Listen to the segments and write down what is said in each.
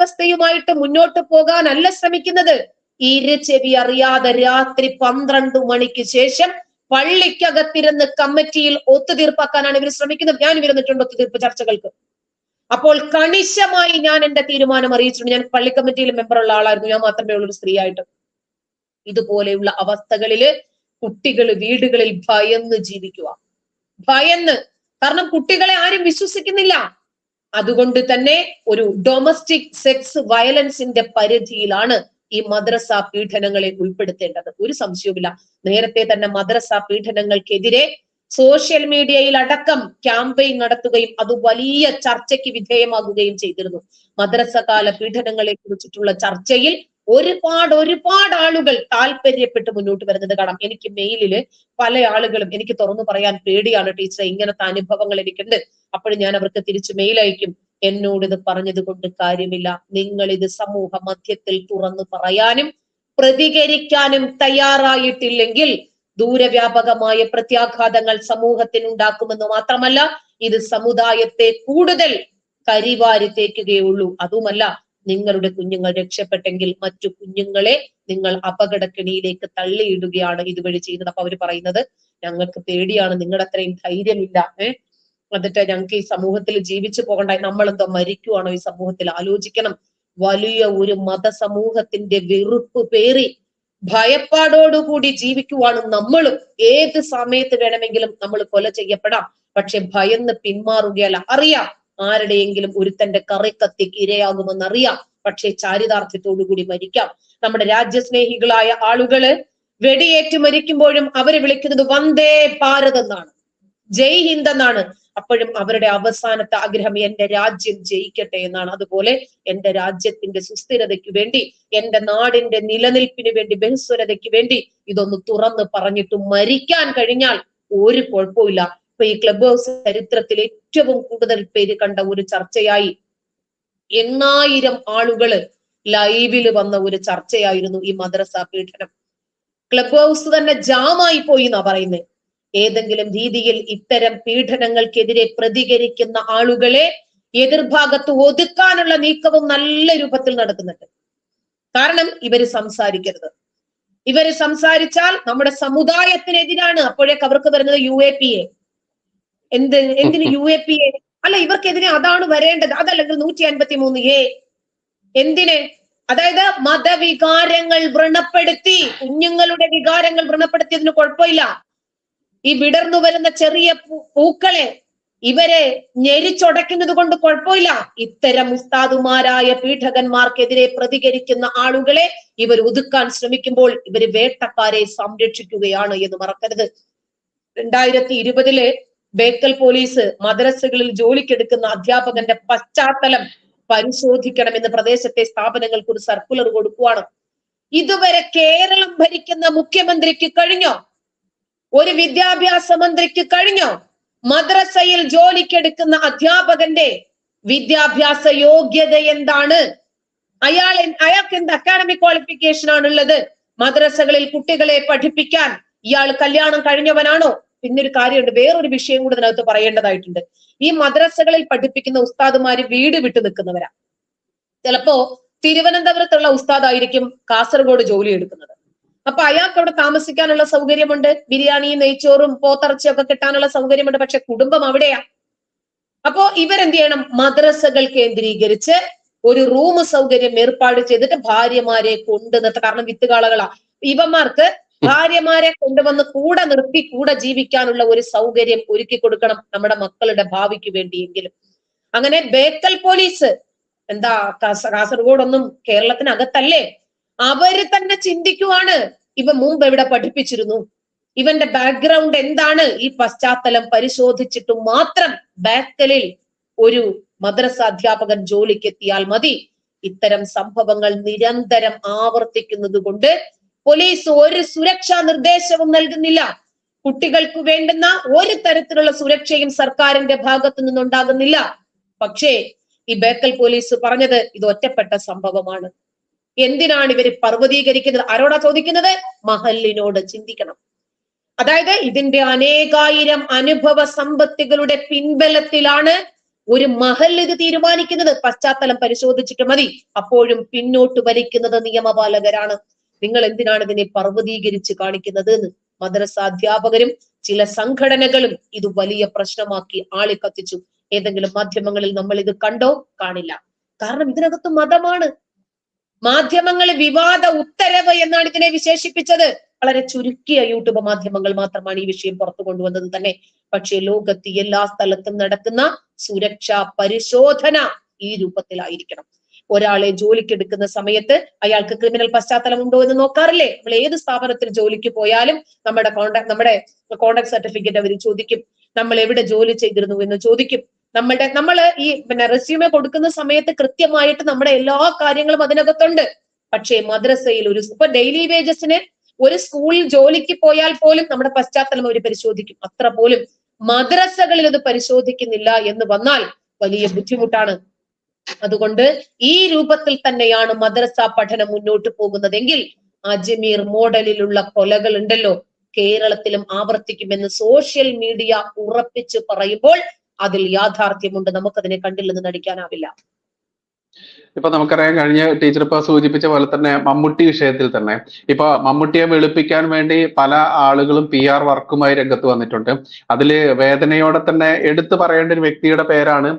വ്യവസ്ഥയുമായിട്ട് മുന്നോട്ട് പോകാനല്ല ശ്രമിക്കുന്നത്. ഇരുചെവി അറിയാതെ രാത്രി പന്ത്രണ്ട് മണിക്ക് ശേഷം പള്ളിക്കകത്തിരുന്ന് കമ്മിറ്റിയിൽ ഒത്തുതീർപ്പാക്കാനാണ് ഇവർ ശ്രമിക്കുന്നത്. ഞാൻ ഇരുന്നിട്ടുണ്ട് ഒത്തുതീർപ്പ് ചർച്ചകൾക്ക്. അപ്പോൾ കണിശമായി ഞാൻ എന്റെ തീരുമാനം അറിയിച്ചിട്ടുണ്ട്. ഞാൻ പള്ളി കമ്മിറ്റിയിൽ മെമ്പറുള്ള ആളായിരുന്നു. ഞാൻ മാത്രമേ ഉള്ളൊരു സ്ത്രീ ആയിട്ട് ഇതുപോലെയുള്ള അവസ്ഥകളിൽ കുട്ടികൾ വീടുകളിൽ ഭയന്ന് ജീവിക്കുക. ഭയന്ന്. കാരണം കുട്ടികളെ ആരും വിശ്വസിക്കുന്നില്ല. അതുകൊണ്ട് തന്നെ ഒരു ഡൊമസ്റ്റിക് സെക്സ് വയലൻസിന്റെ പരിധിയിലാണ് ഈ മദ്രസ പീഡനങ്ങളെ ഉൾപ്പെടുത്തേണ്ടത്. ഒരു സംശയവുമില്ല. നേരത്തെ തന്നെ മദ്രസ പീഡനങ്ങൾക്കെതിരെ സോഷ്യൽ മീഡിയയിൽ അടക്കം ക്യാമ്പയിൻ നടത്തുകയും അത് വലിയ ചർച്ചയ്ക്ക് വിധേയമാകുകയും ചെയ്തിരുന്നു. മദ്രസ കാല പീഡനങ്ങളെ കുറിച്ചിട്ടുള്ള ചർച്ചയിൽ ഒരുപാട് ഒരുപാട് ആളുകൾ താല്പര്യപ്പെട്ട് മുന്നോട്ട് വരുന്നത് കാണാം. എനിക്ക് മെയിലിൽ പല ആളുകളും എനിക്ക് തുറന്നു പറയാൻ പേടിയാണ് ടീച്ചറെ. ഇങ്ങനത്തെ അനുഭവങ്ങൾ എനിക്കുണ്ട്. അപ്പോൾ ഞാൻ അവർക്ക് തിരിച്ച് മെയിൽ അയക്കും. എന്നോട് ഇത് പറഞ്ഞത് കൊണ്ട് കാര്യമില്ല. നിങ്ങൾ ഇത് സമൂഹ മധ്യത്തിൽ തുറന്നു പറയാനും പ്രതികരിക്കാനും തയ്യാറായിട്ടില്ലെങ്കിൽ ദൂരവ്യാപകമായ പ്രത്യാഘാതങ്ങൾ സമൂഹത്തിനുണ്ടാക്കുമെന്ന് മാത്രമല്ല ഇത് സമുദായത്തെ കൂടുതൽ കരിവാരി തേക്കുകയുള്ളൂ അതുമല്ല നിങ്ങളുടെ കുഞ്ഞുങ്ങൾ രക്ഷപ്പെട്ടെങ്കിൽ മറ്റു കുഞ്ഞുങ്ങളെ നിങ്ങൾ അപകടക്കെണിയിലേക്ക് തള്ളിയിടുകയാണ് ഇതുവഴി ചെയ്യുന്നത്. അപ്പൊ അവർ പറയുന്നത് ഞങ്ങൾക്ക് പേടിയാണ് നിങ്ങളുടെ അത്രയും ധൈര്യമില്ല ഏഹ് എന്നിട്ട് ഞങ്ങൾക്ക് ഈ സമൂഹത്തിൽ ജീവിച്ചു പോകണ്ട നമ്മളെന്തോ മരിക്കുവാണോ ഈ സമൂഹത്തിൽ? ആലോചിക്കണം. വലിയ ഒരു മതസമൂഹത്തിന്റെ വെറുപ്പ് പേറി ഭയപ്പാടോടുകൂടി ജീവിക്കുവാണ് നമ്മളും. ഏത് സമയത്ത് വേണമെങ്കിലും നമ്മൾ കൊല ചെയ്യപ്പെടാം. പക്ഷെ ഭയന്ന് പിന്മാറുകയല്ല. അറിയാം ആരുടെയെങ്കിലും ഒരുത്തന്റെ കറിക്കത്തിക്ക് ഇരയാകുമെന്നറിയാം. പക്ഷേ പക്ഷെ ചാരിതാർത്ഥ്യത്തോടു കൂടി മരിക്കാം. നമ്മുടെ രാജ്യസ്നേഹികളായ ആളുകൾ വെടിയേറ്റ് മരിക്കുമ്പോഴും അവരെ വിളിക്കുന്നത് വന്ദേ ഭാരത് എന്നാണ്. ജയ് ഹിന്ദ് എന്നാണ്. അപ്പോഴും അവരുടെ അവസാനത്തെ ആഗ്രഹം എന്റെ രാജ്യം ജയിക്കട്ടെ എന്നാണ്. അതുപോലെ എന്റെ രാജ്യത്തിന്റെ സുസ്ഥിരതയ്ക്ക് വേണ്ടി എന്റെ നാടിന്റെ നിലനിൽപ്പിന് വേണ്ടി ബഹുസ്വരതയ്ക്ക് വേണ്ടി ഇതൊന്ന് തുറന്ന് പറഞ്ഞിട്ട് മരിക്കാൻ കഴിഞ്ഞാൽ ഒരു കുഴപ്പമില്ല ഇപ്പൊ ഈ ക്ലബ് ഹൗസ് ചരിത്രത്തിൽ ഏറ്റവും കൂടുതൽ പേര് കണ്ട ഒരു ചർച്ചയായി എണ്ണായിരം ആളുകൾ ലൈവിൽ വന്ന ഒരു ചർച്ചയായിരുന്നു ഈ മദ്രസ പീഡനം. ക്ലബ് ഹൗസ് തന്നെ ജാമായി പോയി എന്നാ പറയുന്നത് ഏതെങ്കിലും രീതിയിൽ ഇത്തരം പീഡനങ്ങൾക്കെതിരെ പ്രതികരിക്കുന്ന ആളുകളെ എതിർഭാഗത്ത് ഒതുക്കാനുള്ള നീക്കവും നല്ല രൂപത്തിൽ നടക്കുന്നുണ്ട്. കാരണം ഇവർ സംസാരിക്കരുത്. ഇവർ സംസാരിച്ചാൽ നമ്മുടെ സമുദായത്തിനെതിരാണ് അപ്പോഴേക്ക് അവർക്ക് വരുന്നത് യു എ പി എ. എന്ത് എന്തിന് യു എ പി എ അല്ല ഇവർക്കെതിരെ അതാണ് വരേണ്ടത്. അതല്ലെങ്കിൽ നൂറ്റി അൻപത്തി മൂന്ന് എ എന്തിന്? അതായത് മതവികാരങ്ങൾ വ്രണപ്പെടുത്തി കുഞ്ഞുങ്ങളുടെ വികാരങ്ങൾ വ്രണപ്പെടുത്തിയതിന് കുഴപ്പമില്ല. ഈ വിടർന്നു വരുന്ന ചെറിയ പൂക്കളെ ഇവരെ ഞെരിച്ചൊടയ്ക്കുന്നത് കൊണ്ട് കുഴപ്പമില്ല. ഇത്തരം ഉസ്താദുമാരായ പീഠകന്മാർക്കെതിരെ പ്രതികരിക്കുന്ന ആളുകളെ ഇവർ ഒതുക്കാൻ ശ്രമിക്കുമ്പോൾ ഇവർ വേട്ടക്കാരെ സംരക്ഷിക്കുകയാണ് എന്ന് മറക്കരുത്. രണ്ടായിരത്തി ഇരുപതിലെ ബേക്കൽ പോലീസ് മദ്രസകളിൽ ജോലിക്കെടുക്കുന്ന അധ്യാപകന്റെ പശ്ചാത്തലം പരിശോധിക്കണം എന്ന് പ്രദേശത്തെ സ്ഥാപനങ്ങൾക്ക് ഒരു സർക്കുലർ കൊടുക്കുവാണ്. ഇതുവരെ കേരളം ഭരിക്കുന്ന മുഖ്യമന്ത്രിക്ക് കഴിഞ്ഞോ? ഒരു വിദ്യാഭ്യാസ മന്ത്രിക്ക് കഴിഞ്ഞോ? മദ്രസയിൽ ജോലിക്കെടുക്കുന്ന അധ്യാപകന്റെ വിദ്യാഭ്യാസ യോഗ്യത എന്താണ്? അയാൾ അയാൾക്ക് എന്ത് അക്കാഡമിക് ക്വാളിഫിക്കേഷൻ ആണുള്ളത്? മദ്രസകളിൽ കുട്ടികളെ പഠിപ്പിക്കാൻ ഇയാൾ കല്യാണം കഴിഞ്ഞവനാണോ? പിന്നൊരു കാര്യമുണ്ട് വേറൊരു വിഷയം കൂടി അതിനകത്ത് പറയേണ്ടതായിട്ടുണ്ട്. ഈ മദ്രസകളിൽ പഠിപ്പിക്കുന്ന ഉസ്താദുമാര് വീട് വിട്ടു നിൽക്കുന്നവരാ. ചിലപ്പോ തിരുവനന്തപുരത്തുള്ള ഉസ്താദായിരിക്കും കാസർഗോഡ് ജോലി എടുക്കുന്നത്. അപ്പൊ അയാൾക്ക് അവിടെ താമസിക്കാനുള്ള സൗകര്യമുണ്ട് ബിരിയാണിയും നെയ്ച്ചോറും പോത്തിറച്ചിയും ഒക്കെ കിട്ടാനുള്ള സൗകര്യമുണ്ട് പക്ഷെ കുടുംബം അവിടെയാ. അപ്പോ ഇവരെന്ത് ചെയ്യണം? മദ്രസകൾ കേന്ദ്രീകരിച്ച് ഒരു റൂം സൗകര്യം ഏർപ്പാട് ചെയ്തിട്ട് ഭാര്യമാരെ കൊണ്ടു കാരണം വിത്തുകാളകളാ ഇവന്മാർക്ക് ഭാര്യമാരെ കൊണ്ടുവന്ന് കൂടെ നിർത്തി കൂടെ ജീവിക്കാനുള്ള ഒരു സൗകര്യം ഒരുക്കി കൊടുക്കണം നമ്മുടെ മക്കളുടെ ഭാവിക്ക് വേണ്ടിയെങ്കിലും. അങ്ങനെ ബേക്കൽ പോലീസ് എന്താ കാസ- കാസർഗോഡൊന്നും കേരളത്തിനകത്തല്ലേ? അവർ തന്നെ ചിന്തിക്കുവാണ് ഇവ മുമ്പ് എവിടെ പഠിപ്പിച്ചിരുന്നു? ഇവന്റെ ബാക്ക്ഗ്രൗണ്ട് എന്താണ്? ഈ പശ്ചാത്തലം പരിശോധിച്ചിട്ട് മാത്രം ബാക്കലിൽ ഒരു മദ്രസ അധ്യാപകൻ ജോലിക്ക് എത്തിയാൽ മതി. ഇത്തരം സംഭവങ്ങൾ നിരന്തരം ആവർത്തിക്കുന്നത് കൊണ്ട് പോലീസ് ഒരു സുരക്ഷാ നിർദ്ദേശവും നൽകുന്നില്ല. കുട്ടികൾക്ക് വേണ്ടുന്ന ഒരു തരത്തിലുള്ള സുരക്ഷയും സർക്കാരിന്റെ ഭാഗത്തു നിന്നുണ്ടാകുന്നില്ല. പക്ഷേ ഈ ബേക്കൽ പോലീസ് പറഞ്ഞത് ഇത് ഒറ്റപ്പെട്ട സംഭവമാണ്. എന്തിനാണ് ഇവർ പർവതീകരിക്കുന്നത്? ആരോടാ ചോദിക്കുന്നത്? മഹലിനോട് ചിന്തിക്കണം. അതായത് ഇതിന്റെ അനേകായിരം അനുഭവ സമ്പത്തികളുടെ പിൻബലത്തിലാണ് ഒരു മഹൽ ഇത് തീരുമാനിക്കുന്നത്. പശ്ചാത്തലം പരിശോധിച്ചിട്ട് മതി. അപ്പോഴും പിന്നോട്ട് വലിക്കുന്നത് നിയമപാലകരാണ്. നിങ്ങൾ എന്തിനാണ് ഇതിനെ പർവതീകരിച്ച് കാണിക്കുന്നത് എന്ന് മദ്രസ അധ്യാപകരും ചില സംഘടനകളും ഇത് വലിയ പ്രശ്നമാക്കി ആളിക്കത്തിച്ചു ഏതെങ്കിലും മാധ്യമങ്ങളിൽ നമ്മൾ ഇത് കണ്ടോ? കാണില്ല. കാരണം ഇതിനകത്ത് മതമാണ്. മാധ്യമങ്ങൾ വിവാദ ഉത്തരവ് എന്നാണ് ഇതിനെ വിശേഷിപ്പിച്ചത്. വളരെ ചുരുക്കിയ യൂട്യൂബ് മാധ്യമങ്ങൾ മാത്രമാണ് ഈ വിഷയം പുറത്തു കൊണ്ടുവന്നത് തന്നെ. പക്ഷേ ലോകത്ത് എല്ലാ സ്ഥലത്തും നടക്കുന്ന സുരക്ഷാ പരിശോധന ഈ രൂപത്തിലായിരിക്കണം. ഒരാളെ ജോലിക്ക് എടുക്കുന്ന സമയത്ത് അയാൾക്ക് ക്രിമിനൽ പശ്ചാത്തലം ഉണ്ടോ എന്ന് നോക്കാറില്ലേ? നമ്മൾ ഏത് സ്ഥാപനത്തിൽ ജോലിക്ക് പോയാലും നമ്മുടെ കോണ്ടാക്ട് നമ്മുടെ കോണ്ടാക്ട് സർട്ടിഫിക്കറ്റ് അവർ ചോദിക്കും. നമ്മൾ എവിടെ ജോലി ചെയ്തിരുന്നു എന്ന് ചോദിക്കും. നമ്മളുടെ നമ്മൾ ഈ പിന്നെ റെസ്യൂമെ കൊടുക്കുന്ന സമയത്ത് കൃത്യമായിട്ട് നമ്മുടെ എല്ലാ കാര്യങ്ങളും അതിനകത്തുണ്ട്. പക്ഷേ മദ്രസയിൽ ഒരു ഇപ്പൊ ഡെയിലി വേജസിന് ഒരു സ്കൂളിൽ ജോലിക്ക് പോയാൽ പോലും നമ്മുടെ പശ്ചാത്തലം അവർ പരിശോധിക്കും. അത്ര പോലും മദ്രസകളിൽ ഇത് പരിശോധിക്കുന്നില്ല എന്ന് വന്നാൽ വലിയ ബുദ്ധിമുട്ടാണ്. അതുകൊണ്ട് ഈ രൂപത്തിൽ തന്നെയാണ് മദ്രസ പഠനം മുന്നോട്ട് പോകുന്നതെങ്കിൽ അജ്മീർ മോഡലിലുള്ള കൊലകൾ ഉണ്ടല്ലോ കേരളത്തിലും ആവർത്തിക്കുമെന്ന് സോഷ്യൽ മീഡിയ ഉറപ്പിച്ച് പറയുമ്പോൾ അതിൽ യാഥാർത്ഥ്യമുണ്ട്. നമുക്കതിനെ കണ്ടില്ലെന്ന് നടിക്കാനാവില്ല. ഇപ്പൊ നമുക്കറിയാം കഴിഞ്ഞ ടീച്ചർ ഇപ്പൊ സൂചിപ്പിച്ച പോലെ തന്നെ മമ്മൂട്ടി വിഷയത്തിൽ തന്നെ. ഇപ്പൊ മമ്മൂട്ടിയെ വെളുപ്പിക്കാൻ വേണ്ടി പല ആളുകളും പി ആർ വർക്കുമായി രംഗത്ത് വന്നിട്ടുണ്ട്. അതിൽ വേദനയോടെ തന്നെ എടുത്തു പറയേണ്ട ഒരു വ്യക്തിയുടെ പേരാണ്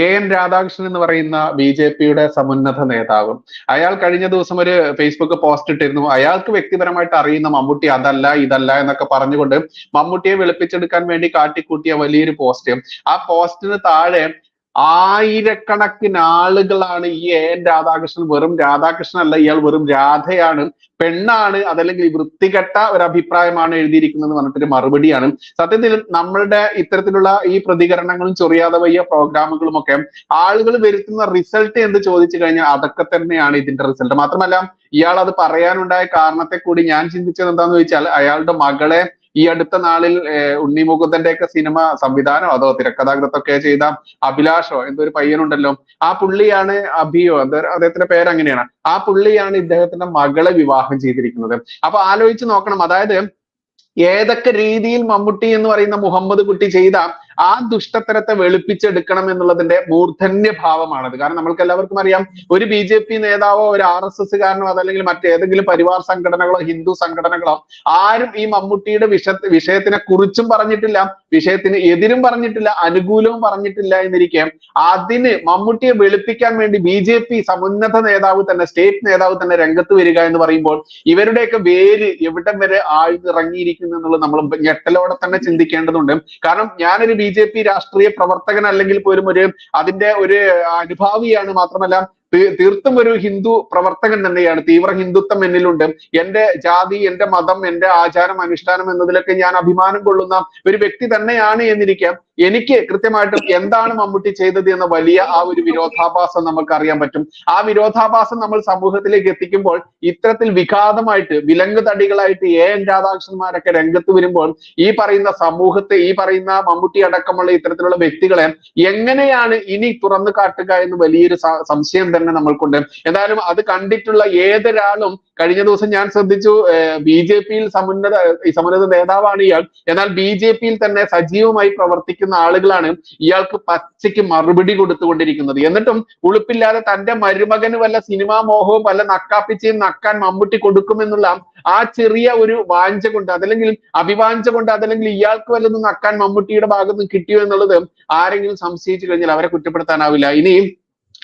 എ എൻ രാധാകൃഷ്ണൻ എന്ന് പറയുന്ന ബി ജെ പിയുടെ സമുന്നത നേതാവ്. അയാൾ കഴിഞ്ഞ ദിവസം ഒരു ഫേസ്ബുക്ക് പോസ്റ്റ് ഇട്ടിരുന്നു. അയാൾക്ക് വ്യക്തിപരമായിട്ട് അറിയുന്ന മമ്മൂട്ടി അതല്ല ഇതല്ല എന്നൊക്കെ പറഞ്ഞുകൊണ്ട് മമ്മൂട്ടിയെ വെളുപ്പിച്ചെടുക്കാൻ വേണ്ടി കാട്ടിക്കൂട്ടിയ വലിയൊരു പോസ്റ്റ് ആ പോസ്റ്റിന് താഴെ ആയിരക്കണക്കിന് ആളുകളാണ് ഈ എ എൻ രാധാകൃഷ്ണൻ വെറും രാധാകൃഷ്ണൻ അല്ല ഇയാൾ വെറും രാധയാണ് പെണ്ണാണ് അതല്ലെങ്കിൽ വൃത്തികെട്ട ഒരു അഭിപ്രായമാണ് എഴുതിയിരിക്കുന്നത് പറഞ്ഞിട്ടൊരു മറുപടിയാണ്. സത്യത്തിൽ നമ്മളുടെ ഇത്തരത്തിലുള്ള ഈ പ്രതികരണങ്ങളും ചൊറിയാതെ വയ്യ പ്രോഗ്രാമുകളും ഒക്കെ ആളുകൾ വരുത്തുന്ന റിസൾട്ട് എന്ന് ചോദിച്ചു കഴിഞ്ഞാൽ അതൊക്കെ തന്നെയാണ് ഇതിന്റെ റിസൾട്ട് മാത്രമല്ല ഇയാൾ അത് പറയാനുണ്ടായ കാരണത്തെ കൂടി ഞാൻ ചിന്തിച്ചത് എന്താന്ന് ചോദിച്ചാൽ അയാളുടെ മകളെ ഈ അടുത്ത നാളിൽ ഉണ്ണി ഒക്കെ സിനിമ സംവിധാനോ അതോ തിരക്കഥാകൃത്തൊക്കെ ചെയ്ത അഭിലാഷോ എന്തോ ഒരു പയ്യനുണ്ടല്ലോ. ആ പുള്ളിയാണ് അഭിയോ എന്തോ അദ്ദേഹത്തിന്റെ പേര് അങ്ങനെയാണ് ആ പുള്ളിയാണ് ഇദ്ദേഹത്തിന്റെ മകളെ വിവാഹം ചെയ്തിരിക്കുന്നത്. അപ്പൊ ആലോചിച്ച് നോക്കണം. അതായത് ഏതൊക്കെ രീതിയിൽ മമ്മൂട്ടി എന്ന് പറയുന്ന മുഹമ്മദ് കുട്ടി ചെയ്ത ആ ദുഷ്ടത്തരത്തെ വെളുപ്പിച്ചെടുക്കണം എന്നുള്ളതിന്റെ മൂർധന്യ ഭാവമാണത് കാരണം നമ്മൾക്ക് എല്ലാവർക്കും അറിയാം ഒരു ബി ജെ പി നേതാവോ ഒരു ആർ എസ് അതല്ലെങ്കിൽ മറ്റേതെങ്കിലും പരിവാർ സംഘടനകളോ ഹിന്ദു സംഘടനകളോ ആരും ഈ മമ്മൂട്ടിയുടെ വിഷ വിഷയത്തിനെ കുറിച്ചും പറഞ്ഞിട്ടില്ല വിഷയത്തിന് എതിരും പറഞ്ഞിട്ടില്ല അനുകൂലവും പറഞ്ഞിട്ടില്ല എന്നിരിക്കെ അതിന് മമ്മൂട്ടിയെ വെളുപ്പിക്കാൻ വേണ്ടി ബി ജെ പി സമുന്നത നേതാവ് തന്നെ സ്റ്റേറ്റ് നേതാവ് തന്നെ രംഗത്ത് വരിക എന്ന് പറയുമ്പോൾ ഇവരുടെയൊക്കെ വേര് എവിടം വരെ ആഴ്ന്നിറങ്ങിയിരിക്കുന്നു എന്നുള്ളത് നമ്മൾ ഞെട്ടലോടെ തന്നെ ചിന്തിക്കേണ്ടതുണ്ട്. കാരണം ഞാനൊരു ബി ജെ പി രാഷ്ട്രീയ പ്രവർത്തകൻ അല്ലെങ്കിൽ പോലും ഒരു അതിന്റെ ഒരു അനുഭാവിയാണ് മാത്രമല്ല തീർത്തും ഒരു ഹിന്ദു പ്രവർത്തകൻ തന്നെയാണ്. തീവ്ര ഹിന്ദുത്വം എന്നിലുണ്ട്. എന്റെ ജാതി എന്റെ മതം എന്റെ ആചാരം അനുഷ്ഠാനം എന്നതിലൊക്കെ ഞാൻ അഭിമാനം കൊള്ളുന്ന ഒരു വ്യക്തി തന്നെയാണ് എന്നിരിക്കാം. എനിക്ക് കൃത്യമായിട്ടും എന്താണ് മമ്മൂട്ടി ചെയ്തത് എന്ന വലിയ ആ ഒരു വിരോധാഭാസം നമുക്ക് അറിയാൻ പറ്റും. ആ വിരോധാഭാസം നമ്മൾ സമൂഹത്തിലേക്ക് എത്തിക്കുമ്പോൾ ഇത്തരത്തിൽ വിഘാതമായിട്ട് വിലങ്ങ് തടികളായിട്ട് എ എൻ രാധാകൃഷ്ണന്മാരൊക്കെ രംഗത്ത് വരുമ്പോൾ ഈ പറയുന്ന സമൂഹത്തെ ഈ പറയുന്ന മമ്മൂട്ടി അടക്കമുള്ള ഇത്തരത്തിലുള്ള വ്യക്തികളെ എങ്ങനെയാണ് ഇനി തുറന്നു കാട്ടുക എന്ന് വലിയൊരു സംശയം തന്നെ നമ്മൾക്കുണ്ട്. എന്തായാലും അത് കണ്ടിട്ടുള്ള ഏതൊരാളും കഴിഞ്ഞ ദിവസം ഞാൻ ശ്രദ്ധിച്ചു ബി ജെ പിയിൽ സമുന്നത സമുന്നത നേതാവാണ് ഇയാൾ. എന്നാൽ ബി ജെ പിയിൽ തന്നെ സജീവമായി പ്രവർത്തിക്കുന്ന ആളുകളാണ് ഇയാൾക്ക് പച്ചയ്ക്ക് മറുപടി കൊടുത്തുകൊണ്ടിരിക്കുന്നത്. എന്നിട്ടും ഉളുപ്പില്ലാതെ തന്റെ മരുമകന് വല്ല സിനിമാ മോഹവും വല്ല നക്കാപ്പിച്ചയും നക്കാൻ മമ്മൂട്ടി കൊടുക്കുമെന്നുള്ള ആ ചെറിയ ഒരു വാഞ്ച കൊണ്ട് അതല്ലെങ്കിൽ അഭിവാഞ്ച കൊണ്ട് അതല്ലെങ്കിൽ ഇയാൾക്ക് വല്ലതും നക്കാൻ മമ്മൂട്ടിയുടെ ഭാഗത്ത് കിട്ടിയോ എന്നുള്ളത് ആരെങ്കിലും സംശയിച്ചു കഴിഞ്ഞാൽ അവരെ കുറ്റപ്പെടുത്താനാവില്ല. ഇനിയും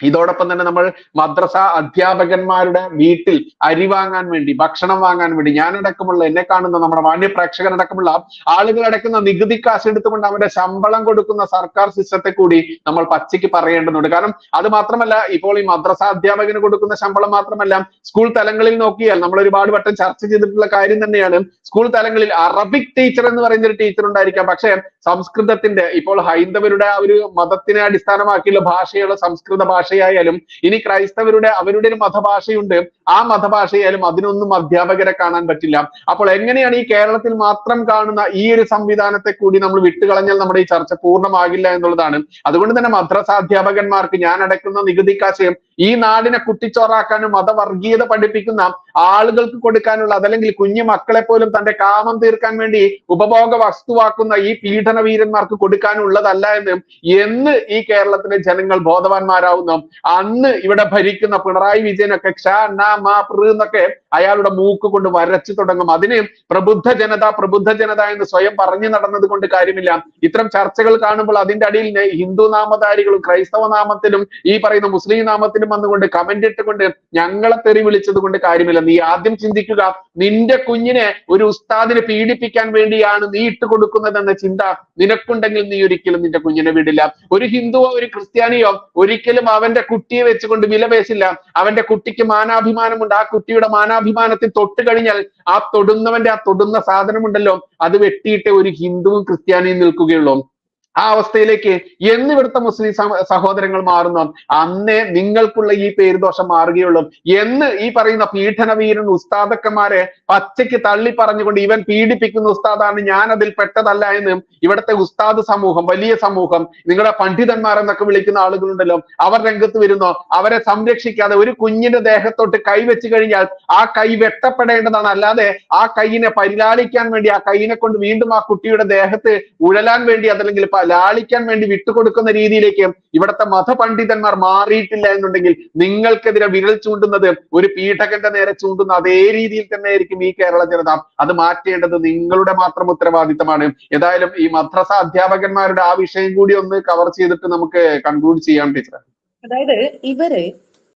ഇതോടൊപ്പം തന്നെ നമ്മൾ മദ്രസ അധ്യാപകന്മാരുടെ വീട്ടിൽ അരി വാങ്ങാൻ വേണ്ടി ഭക്ഷണം വാങ്ങാൻ വേണ്ടി ഞാനടക്കമുള്ള എന്നെ കാണുന്ന നമ്മുടെ മാന്യ പ്രേക്ഷകരടക്കമുള്ള ആളുകൾ അടക്കുന്ന നികുതി കാശ് എടുത്തുകൊണ്ട് അവരുടെ ശമ്പളം കൊടുക്കുന്ന സർക്കാർ സിസ്റ്റത്തെ കൂടി നമ്മൾ പച്ചയ്ക്ക് പറയേണ്ടതുണ്ട്. കാരണം അത് മാത്രമല്ല ഇപ്പോൾ ഈ മദ്രസ അധ്യാപകന് കൊടുക്കുന്ന ശമ്പളം മാത്രമല്ല സ്കൂൾ തലങ്ങളിൽ നോക്കിയാൽ നമ്മൾ ഒരുപാട് വട്ടം ചർച്ച ചെയ്തിട്ടുള്ള കാര്യം തന്നെയാണ്. സ്കൂൾ തലങ്ങളിൽ അറബിക് ടീച്ചർ എന്ന് പറയുന്ന ഒരു ടീച്ചർ ഉണ്ടായിരിക്കാം. പക്ഷേ സംസ്കൃതത്തിന്റെ ഇപ്പോൾ ഹൈന്ദവരുടെ ആ ഒരു മതത്തിനെ അടിസ്ഥാനമാക്കിയുള്ള ഭാഷയുള്ള സംസ്കൃത ഭാഷയായാലും ഇനി ക്രൈസ്തവരുടെ അവരുടെ ഒരു മതഭാഷയുണ്ട്. ആ മതഭാഷയായാലും അതിനൊന്നും അധ്യാപകരെ കാണാൻ പറ്റില്ല. അപ്പോൾ എങ്ങനെയാണ് ഈ കേരളത്തിൽ മാത്രം കാണുന്ന ഈ ഒരു സംവിധാനത്തെ കൂടി നമ്മൾ വിട്ടുകളഞ്ഞാൽ നമ്മുടെ ഈ ചർച്ച പൂർണമാകില്ല എന്നുള്ളതാണ്. അതുകൊണ്ട് തന്നെ മദ്രസ അധ്യാപകന്മാർക്ക് ഞാൻ അടയ്ക്കുന്ന നികുതി കാശയം ഈ നാടിനെ കുട്ടിച്ചോറാക്കാനും മതവർഗീയത പഠിപ്പിക്കുന്ന ആളുകൾക്ക് കൊടുക്കാനുള്ള അതല്ലെങ്കിൽ കുഞ്ഞു മക്കളെ പോലും തന്റെ കാമം തീർക്കാൻ വേണ്ടി ഉപഭോഗ വസ്തുവാക്കുന്ന ഈ പീഡന വീരന്മാർക്ക് കൊടുക്കാനുള്ളതല്ല എന്ന് എന്ന് ഈ കേരളത്തിലെ ജനങ്ങൾ ബോധവാന്മാരാവുന്നു. അന്ന് ഇവിടെ ഭരിക്കുന്ന പിണറായി വിജയനൊക്കെ ക്ഷ ന മ എന്നൊക്കെ അയാളുടെ മൂക്ക് കൊണ്ട് വരച്ചു തുടങ്ങും. അതിന് പ്രബുദ്ധ ജനത പ്രബുദ്ധ ജനത എന്ന് സ്വയം പറഞ്ഞു നടന്നത് കൊണ്ട് കാര്യമില്ല. ഇത്തരം ചർച്ചകൾ കാണുമ്പോൾ അതിന്റെ അടിയിൽ ഹിന്ദു നാമധാരികളും ക്രൈസ്തവ നാമത്തിലും ഈ പറയുന്ന മുസ്ലിം നാമത്തിലും വന്നുകൊണ്ട് കമന്റ് ഇട്ടുകൊണ്ട് ഞങ്ങളെ തെറി വിളിച്ചത് കൊണ്ട് കാര്യമില്ല. നീ ആദ്യം ചിന്തിക്കുക നിന്റെ കുഞ്ഞിനെ ഒരു ഉസ്താദിനെ പീഡിപ്പിക്കാൻ വേണ്ടിയാണ് നീ ഇട്ട് കൊടുക്കുന്നതെന്ന ചിന്ത നിനക്കുണ്ടെങ്കിൽ നീ ഒരിക്കലും നിന്റെ കുഞ്ഞിനെ വിടില്ല. ഒരു ഹിന്ദുവോ ഒരു ക്രിസ്ത്യാനിയോ ഒരിക്കലും അവന്റെ കുട്ടിയെ വെച്ചുകൊണ്ട് വിലപേശില്ല. അവന്റെ കുട്ടിക്ക് മാനാഭിമാനമുണ്ട് ആ കുട്ടിയുടെ മാനാഭിമാനത്തിൽ തൊട്ട് കഴിഞ്ഞാൽ ആ തൊടുന്നവന്റെ ആ തൊടുന്ന സാധനമുണ്ടല്ലോ. അത് വെട്ടിയിട്ട് ഒരു ഹിന്ദുവും ക്രിസ്ത്യാനിയും നിൽക്കുകയുള്ളൂ. ആ അവസ്ഥയിലേക്ക് എന്ന് ഇവിടുത്തെ മുസ്ലിം സഹ- സഹോദരങ്ങൾ മാറുന്നു. അന്നേ നിങ്ങൾക്കുള്ള ഈ പേരുദോഷം മാറുകയുള്ളൂ. എന്ന് ഈ പറയുന്ന പീഡനവീരൻ ഉസ്താദക്കന്മാരെ പച്ചയ്ക്ക് തള്ളി പറഞ്ഞുകൊണ്ട് ഇവൻ പീഡിപ്പിക്കുന്ന ഉസ്താദാണ് ഞാൻ അതിൽ പെട്ടതല്ല എന്ന് ഇവിടുത്തെ ഉസ്താദ് സമൂഹം വലിയ സമൂഹം നിങ്ങളുടെ പണ്ഡിതന്മാർ എന്നൊക്കെ വിളിക്കുന്ന ആളുകളുണ്ടല്ലോ അവർ രംഗത്ത് വരുന്നു. അവരെ സംരക്ഷിക്കാതെ ഒരു കുഞ്ഞിന്റെ ദേഹത്തോട്ട് കൈ വെച്ച് കഴിഞ്ഞാൽ ആ കൈ വെട്ടപ്പെടേണ്ടതാണ്. അല്ലാതെ ആ കൈയിനെ പരിലാളിക്കാൻ വേണ്ടി ആ കൈയിനെ കൊണ്ട് വീണ്ടും ആ കുട്ടിയുടെ ദേഹത്ത് ഉഴലാൻ വേണ്ടി അതല്ലെങ്കിൽ ലാളിക്കാൻ വേണ്ടി വിട്ടുകൊടുക്കുന്ന രീതിയിലേക്ക് ഇവിടുത്തെ മതപണ്ഡിതന്മാർ മാറിയിട്ടില്ല എന്നുണ്ടെങ്കിൽ നിങ്ങൾക്കെതിരെ വിരൽ ചൂണ്ടുന്നത് ഒരു പീഠകന്റെ നേരെ ചൂണ്ടുന്ന അതേ രീതിയിൽ തന്നെ ആയിരിക്കും ഈ കേരള ജനത. അത് മാറ്റേണ്ടത് നിങ്ങളുടെ മാത്രം ഉത്തരവാദിത്തമാണ്. ഏതായാലും ഈ മദ്രസ അധ്യാപകന്മാരുടെ ആ വിഷയം കൂടി ഒന്ന് കവർ ചെയ്തിട്ട് നമുക്ക് കൺക്ലൂഡ് ചെയ്യാം ടീച്ചർ അതായത് ഇവർ